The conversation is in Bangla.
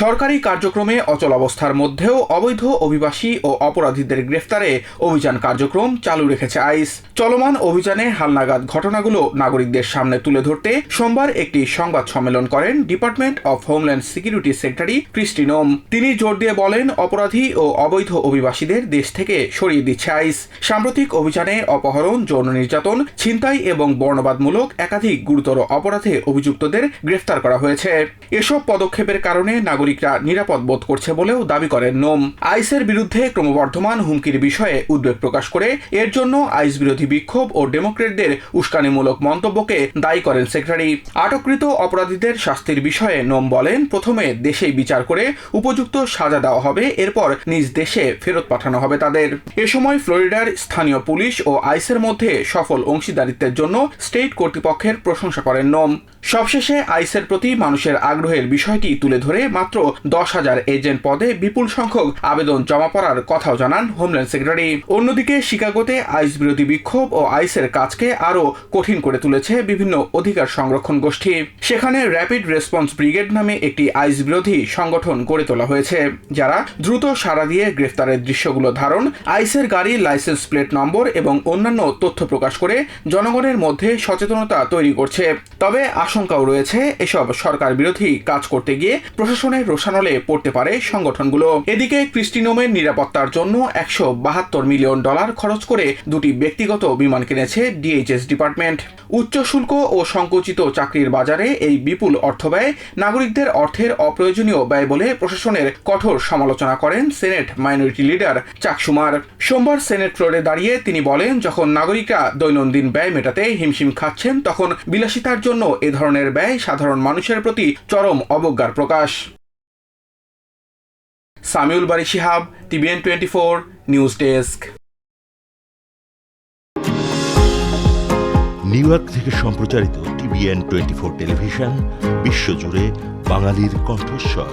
সরকারি কার্যক্রমে অচল অবস্থার মধ্যেও অবৈধ অভিবাসী ও অপরাধীদের গ্রেফতারে অভিযান কার্যক্রম চালু রেখেছে আইস চলমান অভিযানে হালনাগাদ ঘটনাগুলো নাগরিকদের সামনে তুলে ধরতে সোমবার একটি সংবাদ সম্মেলন করেন department of homeland security secretary Kristi Noem তিনি জোর দিয়ে বলেন, অপরাধী ও অবৈধ অভিবাসীদের দেশ থেকে সরিয়ে দিচ্ছে আইস সাম্প্রতিক অভিযানে অপহরণ, যৌন নির্যাতন, ছিনতাই এবং বর্ণবাদমূলক একাধিক গুরুতর অপরাধে অভিযুক্তদের গ্রেফতার করা হয়েছে। এসব পদক্ষেপের কারণে নাগরিকরা নিরাপদ বোধ করছে বলেও দাবি করেন নোম। আইসের বিরুদ্ধে ক্রমবর্ধমান হুমকির বিষয়ে উদ্বেগ প্রকাশ করে এর জন্য আইস বিরোধী বিক্ষোভ ও ডেমোক্রেটদের উস্কানিমূলক মন্তব্যকে দায়ী করেন সেক্রেটারি। আটককৃত অপরাধীদের শাস্তির বিষয়ে নোম বলেন, প্রথমে দেশেই বিচার করে উপযুক্ত সাজা দেওয়া হবে, এরপর নিজ দেশে ফেরত পাঠানো হবে তাদের। এ সময় ফ্লোরিডার স্থানীয় পুলিশ ও আইসের মধ্যে সফল অংশীদারিত্বের জন্য স্টেট কর্তৃপক্ষের প্রশংসা করেন নোম। সবশেষে আইসের প্রতি মানুষের আগ্রহের বিষয়টি তুলে ধরে মাত্র দশ হাজার এজেন্ট পদে বিপুল সংখ্যক আবেদন জমা পড়ার কথাও জানান হোমল্যান্ড সেক্রেটারি। অন্যদিকে শিকাগোতে আইস বিরোধী বিক্ষোভ ও আইসের কাজকে আরও কঠিন করে তুলেছে বিভিন্ন অধিকার সংরক্ষণ গোষ্ঠী। সেখানে র্যাপিড রেসপন্স ব্রিগেড নামে একটি আইস বিরোধী সংগঠন গড়ে তোলা হয়েছে, যারা দ্রুত সাড়া দিয়ে গ্রেফতারের দৃশ্যগুলো ধারণ, আইসের গাড়ি লাইসেন্স প্লেট নম্বর এবং অন্যান্য তথ্য প্রকাশ করে জনগণের মধ্যে সচেতনতা তৈরি করছে। তবে আশঙ্কাও রয়েছে এসব সরকার বিরোধী কাজ করতে গিয়ে প্রশাসনের রোশানলে পড়তে পারে সংগঠনগুলো। এদিকে ক্রিস্টিনোমের নিরাপত্তার জন্য একশো বাহাত্তর মিলিয়ন ডলার খরচ করে দুটি ব্যক্তিগত বিমান কিনেছে ডিএইচএস ডিপার্টমেন্ট। উচ্চ শুল্ক ও সংকুচিত চাকরির বাজারে এই বিপুল অর্থ ব্যয় নাগরিকদের অর্থের অপ্রয়োজনীয় ব্যয় বলে প্রশাসনের কঠোর সমালোচনা করেন senate minority leader Chuck Schumer সোমবার সেনেট ফ্লোরে দাঁড়িয়ে তিনি বলেন, যখন নাগরিকরা দৈনন্দিন ব্যয় মেটাতে হিমশিম খাচ্ছেন, তখন বিলাসিতার জন্য এ ধরনের ব্যয় সাধারণ মানুষের প্রতি চরম অবজ্ঞার প্রকাশ। Samiul Bari Shihab, TVN twenty four news desk. New York থেকে সম্প্রচারিত টিভিএন টোয়েন্টি ফোর টেলিভিশন, বিশ্বজুড়ে বাঙালির কণ্ঠস্বর।